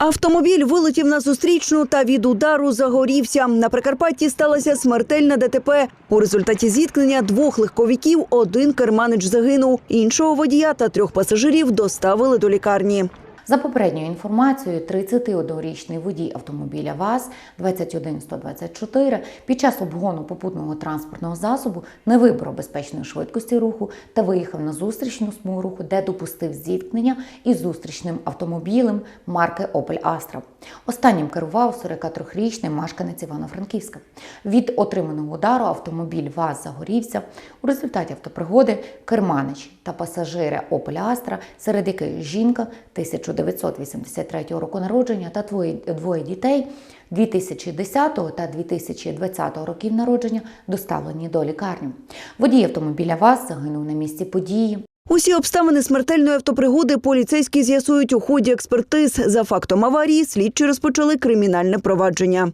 Автомобіль вилетів на зустрічну та від удару загорівся. На Прикарпатті сталася смертельна ДТП. У результаті зіткнення двох легковиків один керманич загинув. Іншого водія та трьох пасажирів доставили до лікарні. За попередньою інформацією, 31-річний водій автомобіля ВАЗ 21124 під час обгону попутного транспортного засобу не вибрав безпечної швидкості руху та виїхав на зустрічну смугу руху, де допустив зіткнення із зустрічним автомобілем марки Opel Astra. Останнім керував 43-річний мешканець Івано-Франківська. Від отриманого удару автомобіль ВАЗ загорівся. У результаті автопригоди керманич та пасажири Opel Astra, серед яких жінка 1983 року народження та двоє, двоє дітей 2010 та 2020 років народження доставлені до лікарні. Водій автомобіля ВАЗ загинув на місці події. Усі обставини смертельної автопригоди поліцейські з'ясують у ході експертиз. За фактом аварії слідчі розпочали кримінальне провадження.